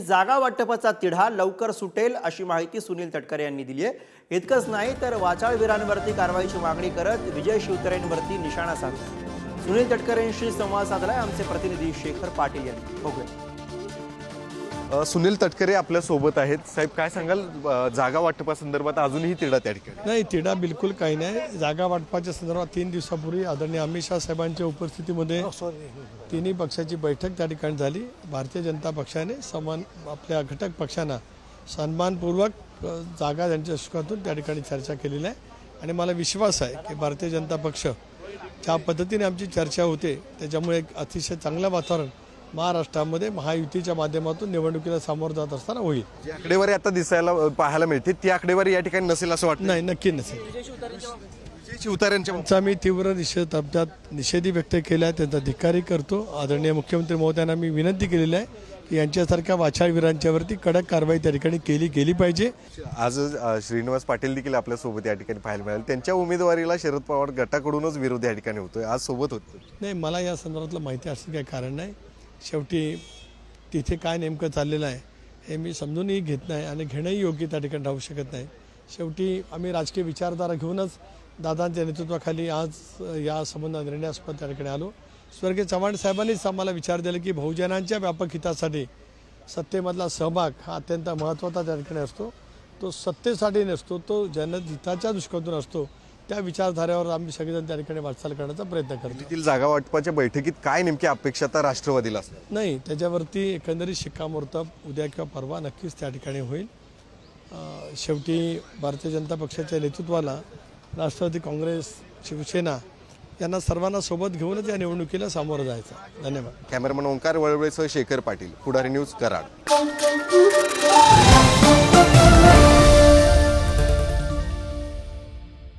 जागा वाटपाचा तिढा लवकर सुटेल अशी माहिती सुनील तटकरे यांनी दिली आहे. इतकंच नाही तर वाचाळवीरांवरती कारवाईची मागणी करत विजय शिवतरेंवरती निशाणा साधला. सुनील तटकरेंशी संवाद साधलाय. आमचे प्रतिनिधी शेखर पाटील यांनी. बघूया. सुनील तटकरे आपल्यासोबत आहेत. साहेब काय सांगाल? जागा वाटपासंदर्भात अजूनही तिढा त्या ठिकाणी. नाही तिढा बिलकुल काही नाही. जागा वाटपाच्या संदर्भात तीन दिवसापूर्वी आदरणीय अमित शाह साहेबांच्या उपस्थितीमध्ये तिन्ही पक्षाची बैठक त्या ठिकाणी झाली. भारतीय जनता पक्षाने समान आपल्या घटक पक्षांना सन्मानपूर्वक जागा त्यांच्या दृष्टिकोनातून त्या ठिकाणी चर्चा केलेली आहे. आणि मला विश्वास आहे की भारतीय जनता पक्ष ज्या पद्धतीने आमची चर्चा होते त्याच्यामुळे एक अतिशय चांगलं वातावरण महाराष्ट्रामध्ये महायुतीच्या माध्यमातून निवडणुकीला सामोरं जात असताना होईल. जी आकडेवारी आता दिसायला पाहायला मिळते ती आकडेवारी या ठिकाणी नसेल असं वाटतं नाही नक्की नसेल. त्यांचा मी तीव्र निषेध शब्दात निषेधही व्यक्त केला आहे त्यांचा धिक्कारही करतो. आदरणीय मुख्यमंत्री महोदयांना मी विनंती केलेली आहे की यांच्यासारख्या वाचाळवीरांच्यावरती कडक कारवाई त्या ठिकाणी केली गेली पाहिजे. आज अ, श्रीनिवास पाटील देखील आपल्यासोबत या ठिकाणी पाहायला मिळाले. त्यांच्या उमेदवारीला शरद पवार गटाकडूनच विरोध या ठिकाणी होतोय आज सोबत होतो. नाही मला या संदर्भातलं माहिती असं काही कारण नाही. शेवटी तिथे काय नेमकं चाललेलं आहे हे मी समजूनही घेत नाही आणि घेणंही योग्य त्या ठिकाणी राहू शकत नाही. शेवटी आम्ही राजकीय विचारधारा घेऊनच दादांच्या नेतृत्वाखाली आज या संबंधात निर्णयास्पद त्या ठिकाणी आलो. स्वर्गीय चव्हाण साहेबांनीच आम्हाला विचार दिला की बहुजनांच्या व्यापक हितासाठी सत्तेमधला सहभाग हा अत्यंत महत्त्वाचा त्या ठिकाणी असतो. तो सत्तेसाठी नसतो तो जनहिताच्या दृष्टिकोनातून असतो. त्या विचारधारेवर आम्ही सगळेजण त्या ठिकाणी वाटचाल करण्याचा प्रयत्न करतो. जागा वाटपाच्या बैठकीत काय नेमकी अपेक्षा आता राष्ट्रवादीला? नाही त्याच्यावरती एकंदरीत शिक्कामोर्तब उद्या किंवा परवा नक्कीच त्या ठिकाणी होईल. अं, शेवटी भारतीय जनता पक्षाच्या नेतृत्वाला राष्ट्रवादी काँग्रेस शिवसेना यांना सर्वांना सोबत घेऊनच या निवडणुकीला सामोरं जायचं. धन्यवाद. कॅमेरामन ओंकार वळवळेसह शेखर पाटील पुढारी न्यूज कराड.